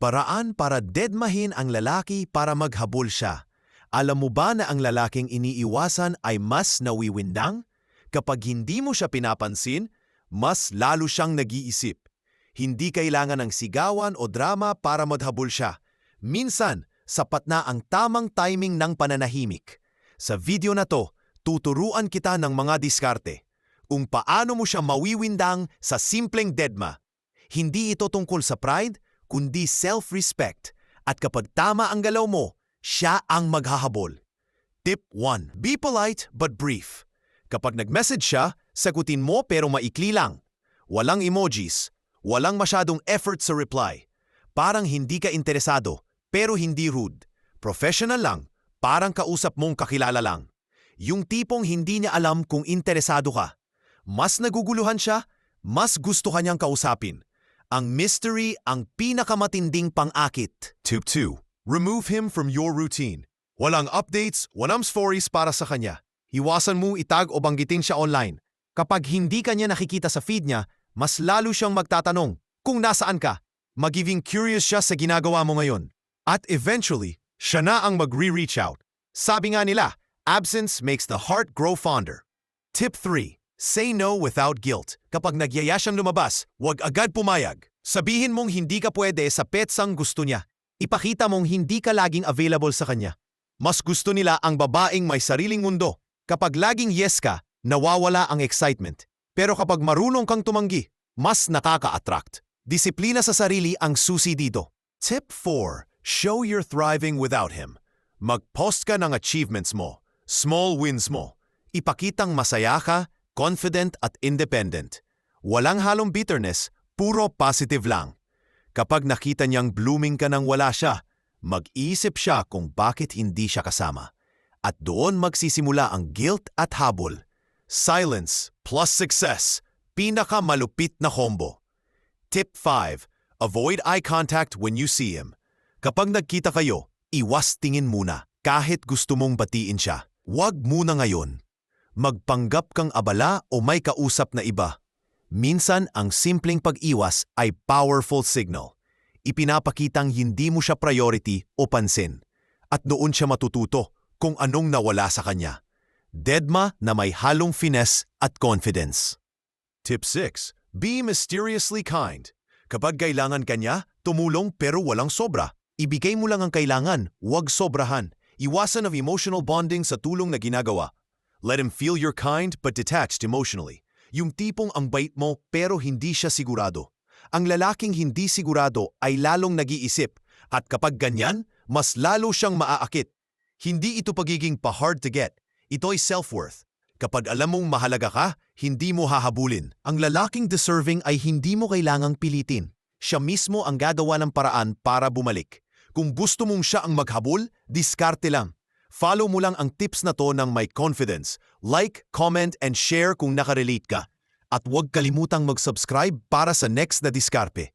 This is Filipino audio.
Paraan para deadmahin ang lalaki para maghabol siya. Alam mo ba na ang lalaking iniiwasan ay mas nawiwindang? Kapag hindi mo siya pinapansin, mas lalo siyang nag-iisip. Hindi kailangan ng sigawan o drama para maghabol siya. Minsan, sapat na ang tamang timing ng pananahimik. Sa video na to, tuturuan kita ng mga diskarte kung paano mo siya mawiwindang sa simpleng deadma. Hindi ito tungkol sa pride, kundi self-respect. At kapag tama ang galaw mo, siya ang maghahabol. Tip 1. Be polite but brief. Kapag nag-message siya, sagutin mo pero maikli lang. Walang emojis, walang masyadong effort sa reply. Parang hindi ka interesado, pero hindi rude. Professional lang, parang kausap mong kakilala lang. Yung tipong hindi niya alam kung interesado ka. Mas naguguluhan siya, mas gusto kanyang kausapin. Ang mystery ang pinakamatinding pang-akit. Tip 2. Remove him from your routine. Walang updates, walang stories para sa kanya. Iwasan mo itag o banggitin siya online. Kapag hindi kanya nakikita sa feed niya, mas lalo siyang magtatanong kung nasaan ka. Magiging curious siya sa ginagawa mo ngayon. At eventually, siya na ang magre-reach out. Sabi nga nila, absence makes the heart grow fonder. Tip 3. Say no without guilt. Kapag nagyaya siyang lumabas, huwag agad pumayag. Sabihin mong hindi ka pwede sa petsang gusto niya. Ipakita mong hindi ka laging available sa kanya. Mas gusto nila ang babaeng may sariling mundo. Kapag laging yes ka, nawawala ang excitement. Pero kapag marunong kang tumanggi, mas nakaka-attract. Disiplina sa sarili ang susi dito. Tip 4. Show you're thriving without him. Mag-post ka ng achievements mo, small wins mo. Ipakitang masaya ka, confident at independent. Walang halong bitterness, puro positive lang. Kapag nakita niyang blooming ka nang wala siya, mag-iisip siya kung bakit hindi siya kasama. At doon magsisimula ang guilt at habol. Silence plus success, pinakamalupit na combo. Tip 5. Avoid eye contact when you see him. Kapag nagkita kayo, iwas tingin muna kahit gusto mong batiin siya. Huwag muna ngayon. Magpanggap kang abala o may kausap na iba. Minsan ang simpleng pag-iwas ay powerful signal. Ipinapakitang hindi mo siya priority o pansin. At doon siya matututo kung anong nawala sa kanya. Deadma na may halong finesse at confidence. Tip 6. Be mysteriously kind. Kapag kailangan kanya, tumulong pero walang sobra. Ibigay mo lang ang kailangan, huwag sobrahan. Iwasan of emotional bonding sa tulong na ginagawa. Let him feel you're kind but detached emotionally. Yung tipong ang bait mo pero hindi siya sigurado. Ang lalaking hindi sigurado ay lalong nag-iisip at kapag ganyan, mas lalo siyang maaakit. Hindi ito pagiging pa-hard to get. Ito'y self-worth. Kapag alam mong mahalaga ka, hindi mo hahabulin. Ang lalaking deserving ay hindi mo kailangang pilitin. Siya mismo ang gagawa ng paraan para bumalik. Kung gusto mong siya ang maghabol, diskarte lang. Follow mo lang ang tips na to ng may confidence. Like, comment, and share kung nakarelate ka. At huwag kalimutang mag-subscribe para sa next na diskarpe.